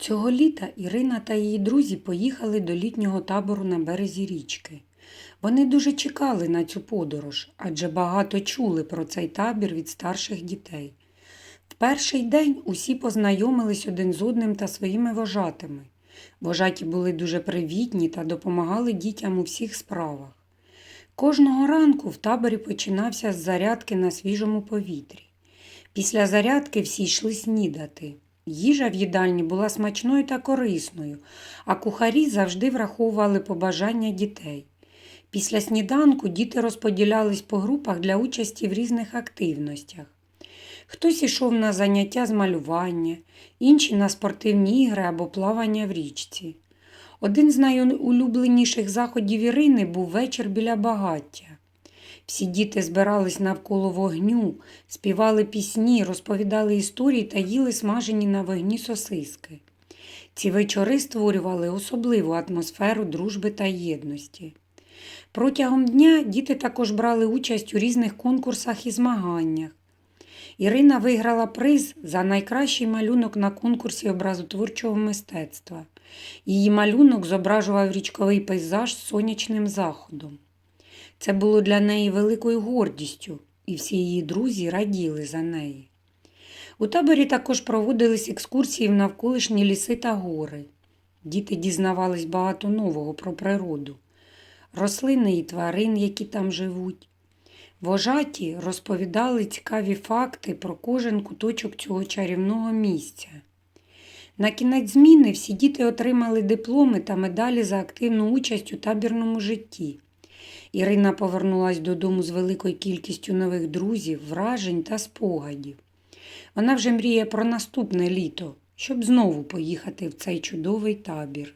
Цього літа Ірина та її друзі поїхали до літнього табору на березі річки. Вони дуже чекали на цю подорож, адже багато чули про цей табір від старших дітей. В перший день усі познайомились один з одним та своїми вожатими. Вожаті були дуже привітні та допомагали дітям у всіх справах. Кожного ранку в таборі починався з зарядки на свіжому повітрі. Після зарядки всі йшли снідати. Їжа в їдальні була смачною та корисною, а кухарі завжди враховували побажання дітей. Після сніданку діти розподілялись по групах для участі в різних активностях. Хтось ішов на заняття з малювання, інші на спортивні ігри або плавання в річці. Один з найулюбленіших заходів Ірини був вечір біля багаття. Всі діти збирались навколо вогню, співали пісні, розповідали історії та їли смажені на вогні сосиски. Ці вечори створювали особливу атмосферу дружби та єдності. Протягом дня діти також брали участь у різних конкурсах і змаганнях. Ірина виграла приз за найкращий малюнок на конкурсі образотворчого мистецтва. Її малюнок зображував річковий пейзаж з сонячним заходом. Це було для неї великою гордістю, і всі її друзі раділи за неї. У таборі також проводились екскурсії в навколишні ліси та гори. Діти дізнавались багато нового про природу, рослини і тварин, які там живуть. Вожаті розповідали цікаві факти про кожен куточок цього чарівного місця. На кінець зміни всі діти отримали дипломи та медалі за активну участь у табірному житті. Ірина повернулась додому з великою кількістю нових друзів, вражень та спогадів. Вона вже мріє про наступне літо, щоб знову поїхати в цей чудовий табір.